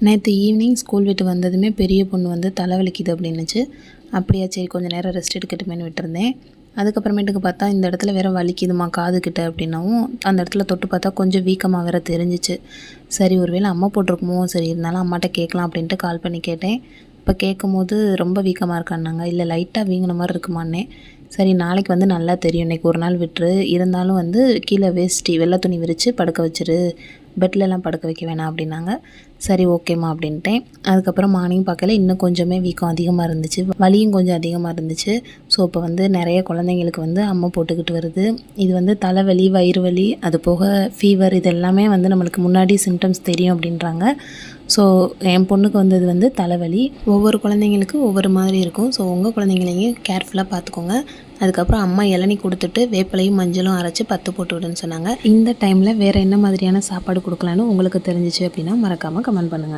நேற்று evening school விட்டு வந்ததுமே பெரிய பொண்ணு வந்து தலைவலிக்குது அப்படின்னுச்சு. அப்படியா சரி கொஞ்சம் நேரம் ரெஸ்ட் எடுக்கட்டுமேனு விட்டுருந்தேன். அதுக்கப்புறமேட்டுக்கு பார்த்தா இந்த இடத்துல வேற வலிக்குதுமா காது கிட்ட அப்படின்னவும் அந்த இடத்துல தொட்டு பார்த்தா கொஞ்சம் வீக்கமாக வேற தெரிஞ்சிச்சு. சரி ஒருவேளை அம்மா போட்டிருக்குமோ? சரி இருந்தாலும் அம்மாட்ட கேட்கலாம் அப்படின்ட்டு கால் பண்ணி கேட்டேன். இப்போ கேட்கும் போது ரொம்ப வீக்கமாக இருக்கான்னாங்க. இல்லை லைட்டாக வீங்கின மாதிரி இருக்குமான்னே. சரி நாளைக்கு வந்து நல்லா தெரியும். இன்றைக்கி ஒரு நாள் விட்டுரு. இருந்தாலும் வந்து கீழே வேஷ்டி வெள்ளை துணி விரித்து படுக்க வச்சிரு. பெட்லலாம் படுக்க வைக்க வேணாம் அப்படின்னாங்க. சரி ஓகேம்மா அப்படின்ட்டேன். அதுக்கப்புறம் மார்னிங் பார்க்கல. இன்னும் கொஞ்சமே வீக்கம் அதிகமாக இருந்துச்சு. வலியும் கொஞ்சம் அதிகமாக இருந்துச்சு. ஸோ இப்போ வந்து நிறைய குழந்தைங்களுக்கு வந்து அம்மை போட்டுக்கிட்டு வருது. இது வந்து தலைவலி வயிறு வலி அது போக ஃபீவர் இது எல்லாமே வந்து நம்மளுக்கு முன்னாடி சிம்டம்ஸ் தெரியும் அப்படின்றாங்க. ஸோ என் பொண்ணுக்கு வந்தது வந்து தலைவலி. ஒவ்வொரு குழந்தைங்களுக்கு ஒவ்வொரு மாதிரி இருக்கும். ஸோ உங்கள் குழந்தைங்களையும் கேர்ஃபுல்லாக பார்த்துக்கோங்க. அதுக்கப்புறம் அம்மா இளநி கொடுத்துட்டு வேப்பிலையும் மஞ்சளும் அரைச்சி பத்து போட்டு விடுன்னு சொன்னாங்க. இந்த டைமில் வேறு என்ன மாதிரியான சாப்பாடு கொடுக்கலான்னு உங்களுக்கு தெரிஞ்சிச்சு அப்படின்னா மறக்காமல் கமெண்ட் பண்ணுங்கள்